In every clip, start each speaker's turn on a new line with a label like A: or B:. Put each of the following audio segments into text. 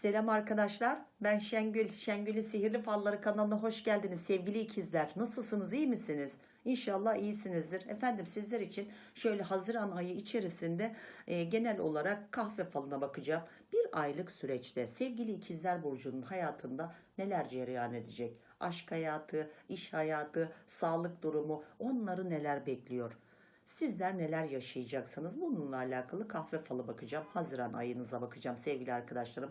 A: Selam arkadaşlar. Ben Şengül. Şengül'ün Sihirli Falları kanalına hoş geldiniz sevgili ikizler. Nasılsınız? iyi misiniz? İnşallah iyisinizdir. Efendim sizler için şöyle Haziran ayı içerisinde e, genel olarak kahve falına bakacağım. Bir aylık süreçte sevgili ikizler burcunun hayatında neler cereyan edecek? Aşk hayatı, iş hayatı, sağlık durumu onları neler bekliyor? Sizler neler yaşayacaksınız? Bununla alakalı kahve falı bakacağım. Haziran ayınıza bakacağım sevgili arkadaşlarım.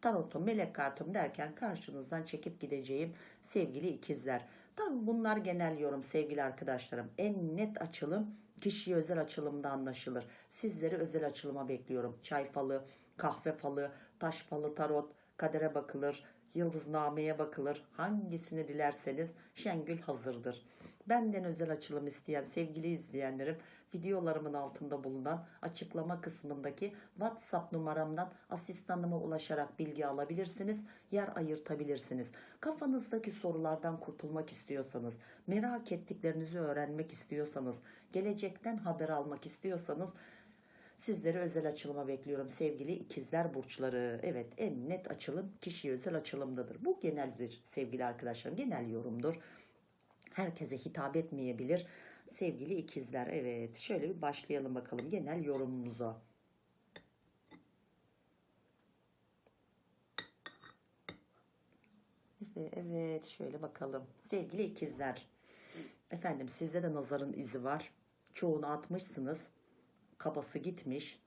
A: Tarotum, melek kartım derken karşınızdan çekip gideceğim sevgili ikizler. Tabii bunlar genel yorum sevgili arkadaşlarım. En net açılım kişiye özel açılımda anlaşılır. Sizleri özel açılıma bekliyorum. Çay falı, kahve falı, taş falı, tarot, kadere bakılır, yıldıznameye bakılır. Hangisini dilerseniz Şengül hazırdır. Benden özel açılım isteyen sevgili izleyenlerim videolarımın altında bulunan açıklama kısmındaki WhatsApp numaramdan asistanıma ulaşarak bilgi alabilirsiniz, yer ayırtabilirsiniz. Kafanızdaki sorulardan kurtulmak istiyorsanız, merak ettiklerinizi öğrenmek istiyorsanız, gelecekten haber almak istiyorsanız Sizleri özel açılıma bekliyorum sevgili ikizler burçları. Evet en net açılım kişiye özel açılımdadır. Bu geneldir sevgili arkadaşlarım. Genel yorumdur. Herkese hitap etmeyebilir. Sevgili ikizler evet şöyle bir başlayalım bakalım genel yorumumuza. Evet, evet şöyle bakalım. Sevgili ikizler. Efendim sizde de nazarın izi var. Çoğunu atmışsınız. Kabası gitmiş.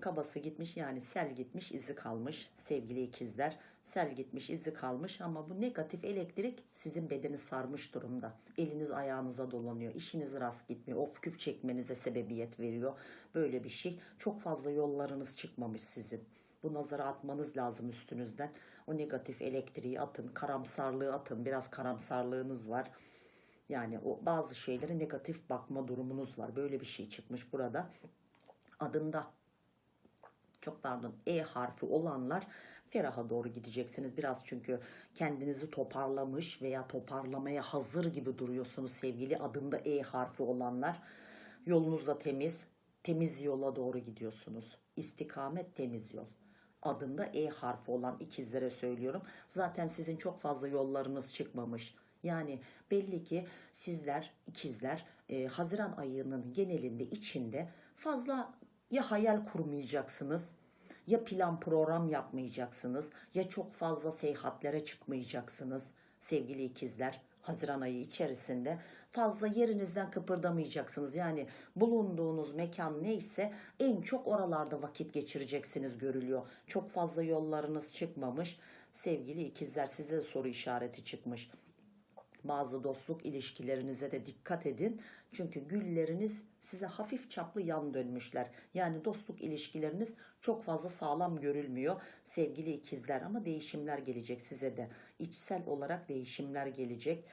A: Kabası gitmiş yani sel gitmiş izi kalmış sevgili ikizler. Sel gitmiş izi kalmış ama bu negatif elektrik sizin bedeni sarmış durumda. Eliniz ayağınıza dolanıyor. işiniz rast gitmiyor. Of küf çekmenize sebebiyet veriyor. Böyle bir şey. Çok fazla yollarınız çıkmamış sizin. Bu nazara atmanız lazım üstünüzden. O negatif elektriği atın, karamsarlığı atın. Biraz karamsarlığınız var. Yani o bazı şeylere negatif bakma durumunuz var. Böyle bir şey çıkmış burada. Adında çok pardon E harfi olanlar feraha doğru gideceksiniz. Biraz çünkü kendinizi toparlamış veya toparlamaya hazır gibi duruyorsunuz sevgili adında E harfi olanlar. Yolunuz da temiz, temiz yola doğru gidiyorsunuz. İstikamet temiz yol adında E harfi olan ikizlere söylüyorum. Zaten sizin çok fazla yollarınız çıkmamış. Yani belli ki sizler ikizler e, Haziran ayının genelinde içinde fazla ya hayal kurmayacaksınız ya plan program yapmayacaksınız ya çok fazla seyahatlere çıkmayacaksınız sevgili ikizler. Haziran ayı içerisinde fazla yerinizden kıpırdamayacaksınız. Yani bulunduğunuz mekan neyse en çok oralarda vakit geçireceksiniz görülüyor. Çok fazla yollarınız çıkmamış. Sevgili ikizler size de soru işareti çıkmış. Bazı dostluk ilişkilerinize de dikkat edin. Çünkü gülleriniz size hafif çaplı yan dönmüşler. Yani dostluk ilişkileriniz çok fazla sağlam görülmüyor sevgili ikizler ama değişimler gelecek size de. İçsel olarak değişimler gelecek.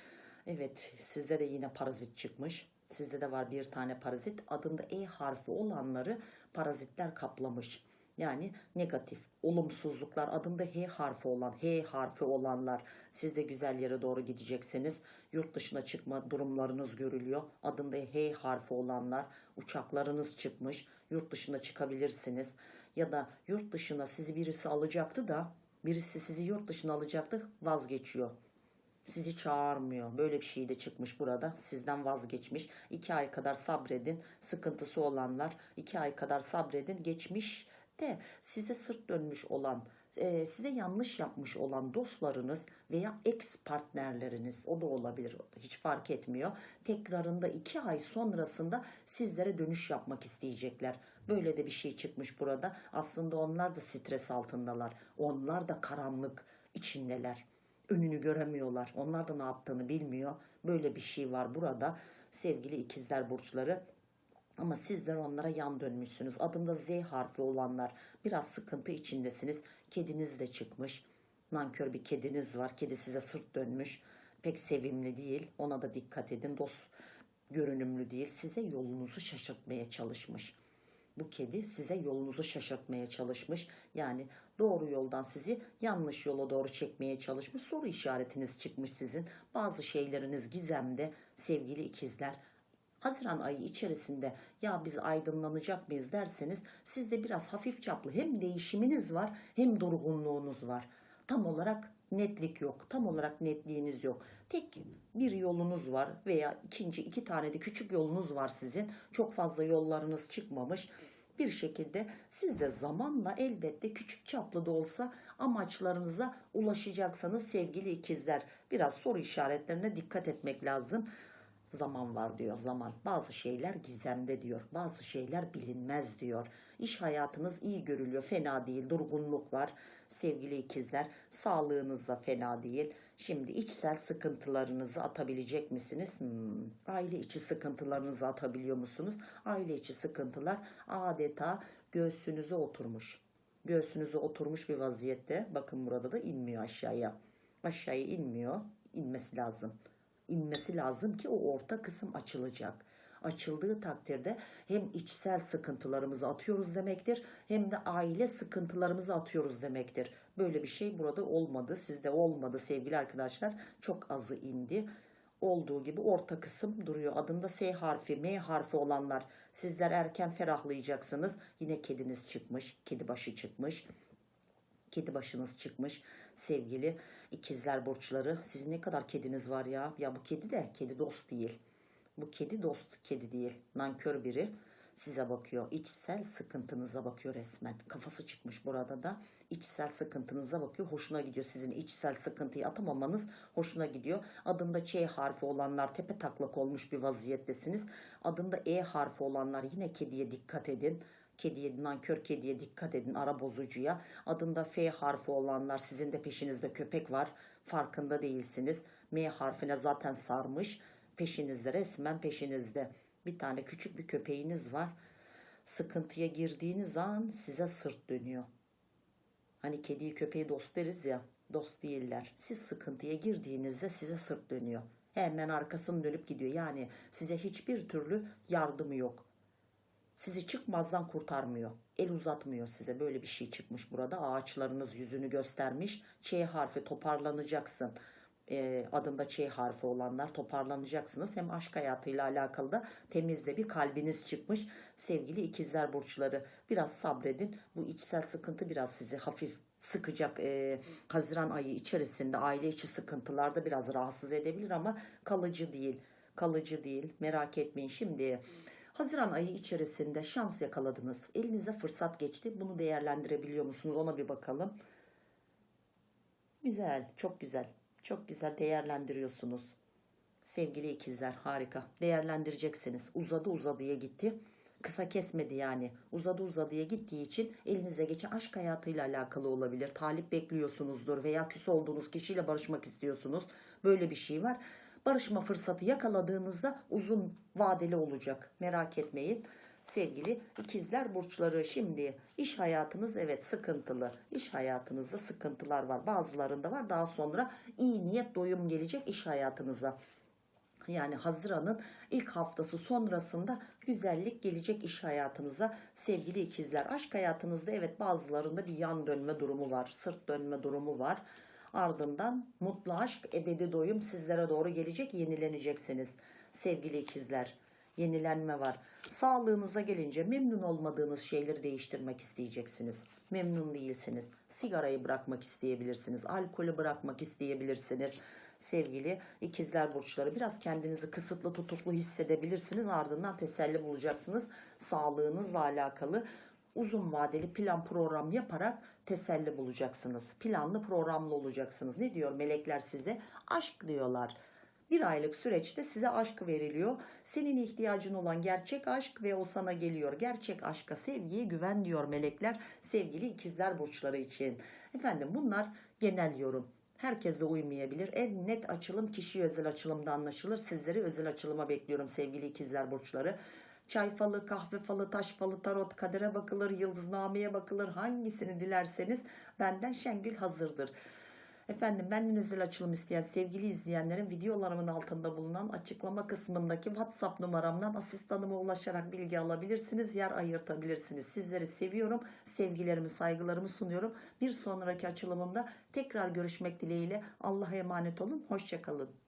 A: Evet sizde de yine parazit çıkmış. Sizde de var bir tane parazit. Adında E harfi olanları parazitler kaplamış. Yani negatif, olumsuzluklar adında H harfi olan, H harfi olanlar siz de güzel yere doğru gideceksiniz. Yurt dışına çıkma durumlarınız görülüyor. Adında H harfi olanlar uçaklarınız çıkmış. Yurt dışına çıkabilirsiniz. Ya da yurt dışına sizi birisi alacaktı da birisi sizi yurt dışına alacaktı vazgeçiyor sizi çağırmıyor. Böyle bir şey de çıkmış burada. Sizden vazgeçmiş. İki ay kadar sabredin. Sıkıntısı olanlar iki ay kadar sabredin. Geçmiş de size sırt dönmüş olan, e, size yanlış yapmış olan dostlarınız veya ex partnerleriniz o da olabilir hiç fark etmiyor. Tekrarında iki ay sonrasında sizlere dönüş yapmak isteyecekler. Böyle de bir şey çıkmış burada. Aslında onlar da stres altındalar. Onlar da karanlık içindeler önünü göremiyorlar. Onlar da ne yaptığını bilmiyor. Böyle bir şey var burada sevgili ikizler burçları. Ama sizler onlara yan dönmüşsünüz. Adında Z harfi olanlar biraz sıkıntı içindesiniz. Kediniz de çıkmış. Nankör bir kediniz var. Kedi size sırt dönmüş. Pek sevimli değil. Ona da dikkat edin. Dost görünümlü değil. Size yolunuzu şaşırtmaya çalışmış. Bu kedi size yolunuzu şaşırtmaya çalışmış. Yani doğru yoldan sizi yanlış yola doğru çekmeye çalışmış. Soru işaretiniz çıkmış sizin. Bazı şeyleriniz gizemde sevgili ikizler Haziran ayı içerisinde ya biz aydınlanacak mıyız derseniz sizde biraz hafif çaplı hem değişiminiz var hem durgunluğunuz var. Tam olarak netlik yok. Tam olarak netliğiniz yok. Tek bir yolunuz var veya ikinci iki tane de küçük yolunuz var sizin. Çok fazla yollarınız çıkmamış. Bir şekilde siz de zamanla elbette küçük çaplı da olsa amaçlarınıza ulaşacaksınız sevgili ikizler. Biraz soru işaretlerine dikkat etmek lazım. Zaman var diyor zaman. Bazı şeyler gizemde diyor. Bazı şeyler bilinmez diyor. İş hayatınız iyi görülüyor. Fena değil. Durgunluk var. Sevgili ikizler sağlığınız da fena değil. Şimdi içsel sıkıntılarınızı atabilecek misiniz? Hmm. Aile içi sıkıntılarınızı atabiliyor musunuz? Aile içi sıkıntılar adeta göğsünüze oturmuş. Göğsünüze oturmuş bir vaziyette. Bakın burada da inmiyor aşağıya. Aşağıya inmiyor. İnmesi lazım inmesi lazım ki o orta kısım açılacak. Açıldığı takdirde hem içsel sıkıntılarımızı atıyoruz demektir hem de aile sıkıntılarımızı atıyoruz demektir. Böyle bir şey burada olmadı. Sizde olmadı sevgili arkadaşlar. Çok azı indi. Olduğu gibi orta kısım duruyor. Adında S harfi, M harfi olanlar sizler erken ferahlayacaksınız. Yine kediniz çıkmış, kedi başı çıkmış kedi başınız çıkmış sevgili ikizler burçları. Sizin ne kadar kediniz var ya? Ya bu kedi de kedi dost değil. Bu kedi dost kedi değil. Nankör biri size bakıyor. İçsel sıkıntınıza bakıyor resmen. Kafası çıkmış burada da. İçsel sıkıntınıza bakıyor. Hoşuna gidiyor. Sizin içsel sıkıntıyı atamamanız hoşuna gidiyor. Adında Ç harfi olanlar tepe taklak olmuş bir vaziyettesiniz. Adında E harfi olanlar yine kediye dikkat edin kediye, nankör kediye dikkat edin ara bozucuya. Adında F harfi olanlar sizin de peşinizde köpek var. Farkında değilsiniz. M harfine zaten sarmış. Peşinizde resmen peşinizde. Bir tane küçük bir köpeğiniz var. Sıkıntıya girdiğiniz an size sırt dönüyor. Hani kediyi köpeği dost deriz ya. Dost değiller. Siz sıkıntıya girdiğinizde size sırt dönüyor. Hemen arkasını dönüp gidiyor. Yani size hiçbir türlü yardımı yok sizi çıkmazdan kurtarmıyor. El uzatmıyor size. Böyle bir şey çıkmış burada. Ağaçlarınız yüzünü göstermiş. Ç harfi toparlanacaksın. E, adında Ç harfi olanlar toparlanacaksınız. Hem aşk hayatıyla alakalı da temizde bir kalbiniz çıkmış. Sevgili ikizler burçları biraz sabredin. Bu içsel sıkıntı biraz sizi hafif sıkacak. E, Haziran ayı içerisinde aile içi sıkıntılarda biraz rahatsız edebilir ama kalıcı değil. Kalıcı değil. Merak etmeyin. Şimdi Haziran ayı içerisinde şans yakaladınız. Elinize fırsat geçti. Bunu değerlendirebiliyor musunuz? Ona bir bakalım. Güzel, çok güzel. Çok güzel değerlendiriyorsunuz. Sevgili ikizler harika. Değerlendireceksiniz. Uzadı uzadıya gitti. Kısa kesmedi yani. Uzadı uzadıya gittiği için elinize geçen aşk hayatıyla alakalı olabilir. Talip bekliyorsunuzdur veya küs olduğunuz kişiyle barışmak istiyorsunuz. Böyle bir şey var barışma fırsatı yakaladığınızda uzun vadeli olacak. Merak etmeyin. Sevgili ikizler burçları şimdi iş hayatınız evet sıkıntılı. İş hayatınızda sıkıntılar var. Bazılarında var. Daha sonra iyi niyet doyum gelecek iş hayatınıza. Yani Haziran'ın ilk haftası sonrasında güzellik gelecek iş hayatınıza sevgili ikizler. Aşk hayatınızda evet bazılarında bir yan dönme durumu var. Sırt dönme durumu var. Ardından mutlu aşk, ebedi doyum sizlere doğru gelecek, yenileneceksiniz. Sevgili ikizler, yenilenme var. Sağlığınıza gelince memnun olmadığınız şeyleri değiştirmek isteyeceksiniz. Memnun değilsiniz. Sigarayı bırakmak isteyebilirsiniz. Alkolü bırakmak isteyebilirsiniz. Sevgili ikizler burçları biraz kendinizi kısıtlı tutuklu hissedebilirsiniz. Ardından teselli bulacaksınız. Sağlığınızla alakalı uzun vadeli plan program yaparak teselli bulacaksınız. Planlı programlı olacaksınız. Ne diyor melekler size? Aşk diyorlar. Bir aylık süreçte size aşk veriliyor. Senin ihtiyacın olan gerçek aşk ve o sana geliyor. Gerçek aşka, sevgiye güven diyor melekler sevgili ikizler burçları için. Efendim bunlar genel yorum. Herkes de uymayabilir. En net açılım kişi özel açılımda anlaşılır. Sizleri özel açılıma bekliyorum sevgili ikizler burçları. Çay falı, kahve falı, taş falı, tarot, kadere bakılır, yıldıznameye bakılır. Hangisini dilerseniz benden Şengül hazırdır. Efendim benden özel açılım isteyen sevgili izleyenlerin videolarımın altında bulunan açıklama kısmındaki WhatsApp numaramdan asistanıma ulaşarak bilgi alabilirsiniz. Yer ayırtabilirsiniz. Sizleri seviyorum. Sevgilerimi, saygılarımı sunuyorum. Bir sonraki açılımımda tekrar görüşmek dileğiyle. Allah'a emanet olun. Hoşçakalın.